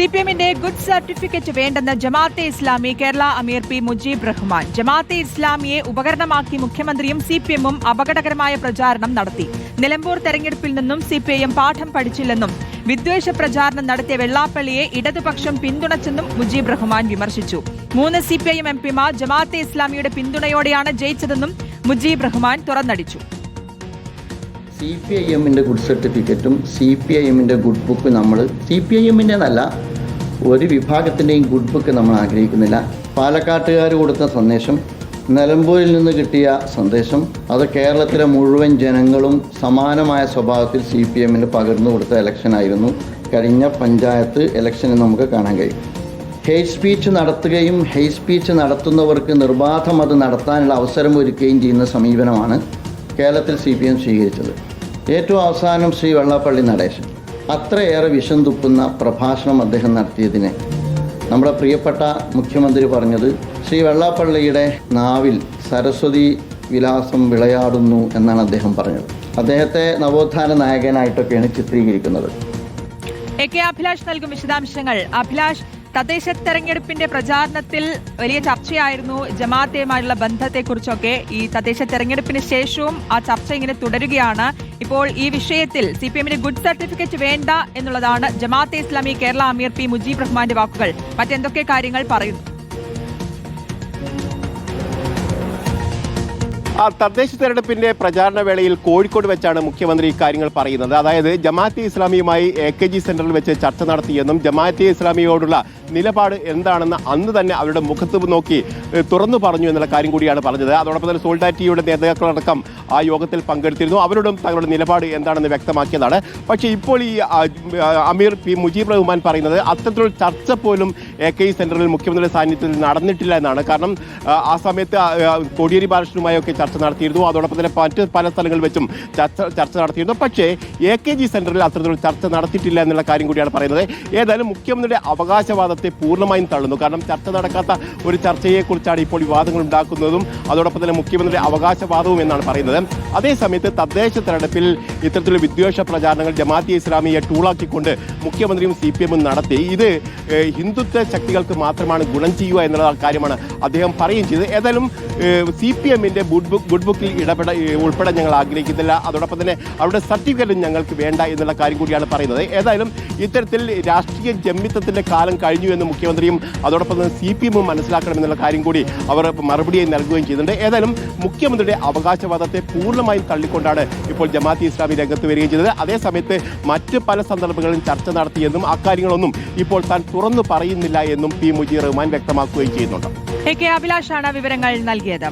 C P എമ്മിന്റെ good certificate വേണ്ടെന്ന് ജമാഅത്തെ ഇസ്ലാമി കേരള അമീർ പി മുജീബ് റഹ്മാൻ. ജമാഅത്തെ ഇസ്ലാമിയെ ഉപകരണമാക്കി മുഖ്യമന്ത്രിയും സി പി എമ്മും അപകടകരമായ പ്രചാരണം നടത്തി. നിലമ്പൂർ തെരഞ്ഞെടുപ്പിൽ നിന്നും സി പി ഐ എം പാഠം പഠിച്ചില്ലെന്നും വിദ്വേഷ പ്രചാരണം നടത്തിയ വെള്ളാപ്പള്ളിയെ ഇടതുപക്ഷം പിന്തുണച്ചെന്നും മുജീബ് റഹ്മാൻ വിമർശിച്ചു. മൂന്ന് C P I M M പിമാർ ജമാഅത്തെ ഇസ്ലാമിയുടെ പിന്തുണയോടെയാണ് ജയിച്ചതെന്നും മുജീബ് റഹ്മാൻ തുറന്നടിച്ചു. സി പി ഐ എമ്മിന്റെ ഗുഡ് സർട്ടിഫിക്കറ്റും സി പി ഐ എമ്മിന്റെ ഗുഡ് ബുക്ക് നമ്മൾ സി പി ഐ എമ്മിന്റെന്നല്ല ഒരു വിഭാഗത്തിന്റെയും ഗുഡ് ബുക്ക് നമ്മൾ ആഗ്രഹിക്കുന്നില്ല. പാലക്കാട്ടുകാർ കൊടുത്ത സന്ദേശം നിലമ്പൂരിൽ നിന്ന് കിട്ടിയ സന്ദേശം അത് കേരളത്തിലെ മുഴുവൻ ജനങ്ങളും സമാനമായ സ്വഭാവത്തിൽ സി പി എമ്മിന് പകർന്നു കൊടുത്ത ഇലക്ഷനായിരുന്നു കഴിഞ്ഞ പഞ്ചായത്ത് ഇലക്ഷനിൽ നമുക്ക് കാണാൻ കഴിയും. ഹെയ്റ്റ് സ്പീച്ച് നടത്തുകയും ഹെയ്റ്റ് സ്പീച്ച് നടത്തുന്നവർക്ക് നിർബാധം അത് നടത്താനുള്ള അവസരം ഒരുക്കുകയും ചെയ്യുന്ന സമീപനമാണ് കേരളത്തിൽ സി പി എം സ്വീകരിച്ചത്. ഏറ്റവും അവസാനം ശ്രീ വെള്ളാപ്പള്ളി നടേശൻ. അത്രയേറെ വിഷം തുപ്പുന്ന പ്രഭാഷണം അദ്ദേഹം നടത്തിയതിനെ. നമ്മുടെ പ്രിയപ്പെട്ട മുഖ്യമന്ത്രി പറഞ്ഞത് ശ്രീ വെള്ളാപ്പള്ളിയുടെ നാവിൽ സരസ്വതി വിലാസം വിളയാടുന്നു എന്നാണ് അദ്ദേഹം പറഞ്ഞത്. അദ്ദേഹത്തെ നവോത്ഥാന നായകനായിട്ടൊക്കെയാണ് ചിത്രീകരിക്കുന്നത്. എ കെ അഭിലാഷ് നൽകും വിശദാംശങ്ങൾ. അഭിലാഷ് തദ്ദേശ തെരഞ്ഞെടുപ്പിന്റെ പ്രചാരണത്തിൽ വലിയ ചർച്ചയായിരുന്നു ജമാഅത്തയുമായുള്ള ബന്ധത്തെക്കുറിച്ചൊക്കെ. ഈ തദ്ദേശ തെരഞ്ഞെടുപ്പിന് ശേഷവും ആ ചർച്ച ഇങ്ങനെ തുടരുകയാണ്. ഇപ്പോൾ ഈ വിഷയത്തിൽ സി പി എമ്മിന് ഗുഡ് സർട്ടിഫിക്കറ്റ് വേണ്ട എന്നുള്ളതാണ് ജമാഅത്തെ ഇസ്ലാമി കേരള അമീർ പി മുജീബ് റഹ്മാന്റെ വാക്കുകൾ. മറ്റെന്തൊക്കെ കാര്യങ്ങൾ പറയുന്നു? ആ തദ്ദേശ തെരഞ്ഞെടുപ്പിന്റെ പ്രചാരണ വേളയിൽ കോഴിക്കോട് വെച്ചാണ് മുഖ്യമന്ത്രി ഇക്കാര്യങ്ങൾ പറയുന്നത്. അതായത് ജമാഅത്തെ ഇസ്ലാമിയുമായി എ കെ ജി സെന്ററിൽ വെച്ച് ചർച്ച നടത്തിയെന്നും ജമാഅത്തെ ഇസ്ലാമിയോടുള്ള നിലപാട് എന്താണെന്ന് അന്ന് തന്നെ അവരുടെ മുഖത്ത് നോക്കി തുറന്നു പറഞ്ഞു എന്നുള്ള കാര്യം കൂടിയാണ് പറഞ്ഞത്. അതോടൊപ്പം തന്നെ സോൾഡാറ്റിയുടെ നേതാക്കളടക്കം ആ യോഗത്തിൽ പങ്കെടുത്തിരുന്നു. അവരോടും തങ്ങളുടെ നിലപാട് എന്താണെന്ന് വ്യക്തമാക്കിയതാണ്. പക്ഷേ ഇപ്പോൾ ഈ അമീർ പി മുജീബ് റഹ്മാൻ പറയുന്നത് അത്തരത്തിലുള്ള ചർച്ച പോലും എ കെ ഇ സെന്ററിൽ മുഖ്യമന്ത്രിയുടെ സാന്നിധ്യത്തിൽ നടന്നിട്ടില്ല എന്നാണ്. കാരണം ആ, സമയത്ത് കോടിയേരി ബാലകൃഷ്ണനുമായൊക്കെ ചർച്ച നടത്തിയിരുന്നു. അതോടൊപ്പം തന്നെ മറ്റ് പല സ്ഥലങ്ങളിൽ വെച്ചും ചർച്ച ചർച്ച നടത്തിയിരുന്നു. പക്ഷേ എ കെ ജി സെന്ററിൽ അത്തരത്തിലുള്ള ചർച്ച നടത്തിയിട്ടില്ല എന്നുള്ള കാര്യം കൂടിയാണ് പറയുന്നത്. ഏതായാലും മുഖ്യമന്ത്രിയുടെ അവകാശവാദത്തെ പൂർണമായും തള്ളുന്നു. കാരണം ചർച്ച നടക്കാത്ത ഒരു ചർച്ചയെക്കുറിച്ചാണ് ഇപ്പോൾ വിവാദങ്ങൾ ഉണ്ടാക്കുന്നതും അതോടൊപ്പം തന്നെ മുഖ്യമന്ത്രിയുടെ അവകാശവാദവും എന്നാണ് പറയുന്നത്. അതേസമയത്ത് തദ്ദേശ തെരഞ്ഞെടുപ്പിൽ ഇത്തരത്തിലുള്ള വിദ്വേഷ പ്രചാരണങ്ങൾ ജമാഅത്തെ ഇസ്ലാമിയെ ടൂളാക്കിക്കൊണ്ട് മുഖ്യമന്ത്രിയും സി പി എമ്മും നടത്തി. ഇത് ഹിന്ദുത്വ ശക്തികൾക്ക് മാത്രമാണ് ഗുണം ചെയ്യുക എന്നുള്ള കാര്യമാണ് അദ്ദേഹം പറയുകയും ചെയ്തത്. ഏതായാലും സി പി എമ്മിന്റെ ഗുഡ് ബുക്ക് ഗുഡ് ബുക്കിൽ ഇടപെട ഉൾപ്പെടെ ഞങ്ങൾ ആഗ്രഹിക്കുന്നില്ല. അതോടൊപ്പം തന്നെ അവരുടെ സർട്ടിഫിക്കറ്റും ഞങ്ങൾക്ക് വേണ്ട എന്നുള്ള കാര്യം കൂടിയാണ് പറയുന്നത്. ഏതായാലും ഇത്തരത്തിൽ രാഷ്ട്രീയ ജമ്മിത്തത്തിന്റെ കാലം കഴിഞ്ഞു എന്ന് മുഖ്യമന്ത്രിയും അതോടൊപ്പം തന്നെ സി പി എമ്മും മനസ്സിലാക്കണമെന്നുള്ള കാര്യം കൂടി അവർ മറുപടിയായി നൽകുകയും ചെയ്യുന്നുണ്ട്. ഏതായാലും മുഖ്യമന്ത്രിയുടെ അവകാശവാദത്തെ പൂർണമായും തള്ളിക്കൊണ്ടാണ് ഇപ്പോൾ ജമാഅത്തെ ഇസ്ലാമി രംഗത്ത് വരികയും ചെയ്തത്. അതേസമയത്ത് മറ്റ് പല സന്ദർഭങ്ങളിലും ചർച്ച നടത്തിയെന്നും അക്കാര്യങ്ങളൊന്നും ഇപ്പോൾ താൻ തുറന്നു പറയുന്നില്ല എന്നും പി മുജീർ റഹ്മാൻ വ്യക്തമാക്കുകയും ചെയ്യുന്നുണ്ട്. എ കെ അഭിലാഷാണ് വിവരങ്ങൾ നൽകിയത്.